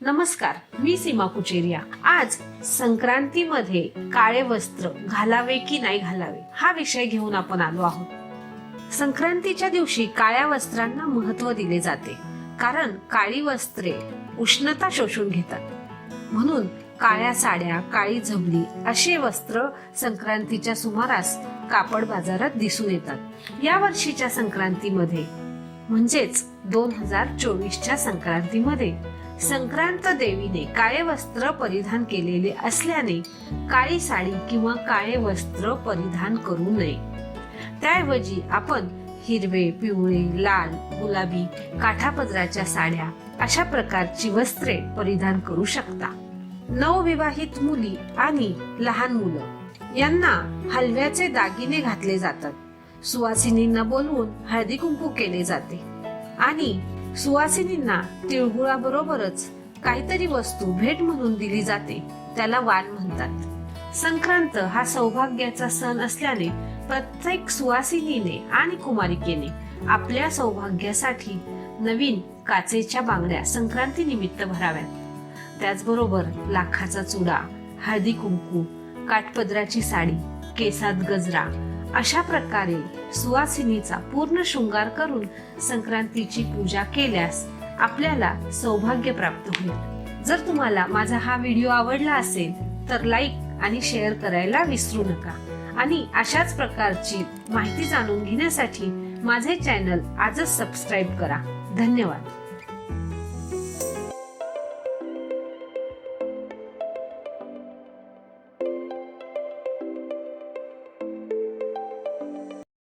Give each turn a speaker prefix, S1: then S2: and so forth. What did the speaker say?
S1: नमस्कार मी सीमा कुचेरिया. आज संक्रांतीमध्ये काळे वस्त्र घालावे की नाही घालावे हा विषय घेऊन आपण आलो आहोत. संक्रांतीच्या दिवशी काळ्या वस्त्रांना महत्त्व दिले जाते कारण काळी वस्त्रे उष्णता शोषून घेतात. म्हणून काळ्या साड्या काळी झबली असे वस्त्र संक्रांतीच्या सुमारास कापड बाजारात दिसून येतात. या वर्षीच्या संक्रांतीमध्ये म्हणजेच दोन हजार चोवीसच्या संक्रांतीमध्ये संक्रांत देवीने काळे वस्त्र परिधान केलेले असल्याने काळी साडी किंवा काळे वस्त्र परिधान करू नये. त्याऐवजी आपण हिरवे पिवळे लाल गुलाबी काठापदराच्या साड्या अशा प्रकारची वस्त्रे परिधान करू शकता. नवविवाहित मुली आणि लहान मुलं यांना हलव्याचे दागिने घातले जातात. सुवासिनींना बोलवून हळदी कुंकू केले जाते आणि सुवासिनींना तिळगुळाबरोबरच काहीतरी वस्तू भेट म्हणून दिली जाते. त्याला वाण म्हणतात. संक्रांत हा सौभाग्याचा सण असल्याने प्रत्येक सुवासिनीने आणि कुमारिकेने आपल्या सौभाग्यासाठी नवीन काचेच्या बांगड्या संक्रांती निमित्त भराव्यात. त्याचबरोबर लाखाचा चुडा हळदी कुंकू काठपदराची साडी केसात गजरा अशा प्रकारे सुवासिनीचा पूर्ण शृंगार करून संक्रांतीची पूजा केल्यास आपल्याला सौभाग्य प्राप्त होईल. जर तुम्हाला माझा हा व्हिडिओ आवडला असेल तर लाईक आणि शेअर करायला विसरू नका. आणि अशाच प्रकारची माहिती जाणून घेण्यासाठी माझे चॅनल आजच सबस्क्राईब करा. धन्यवाद.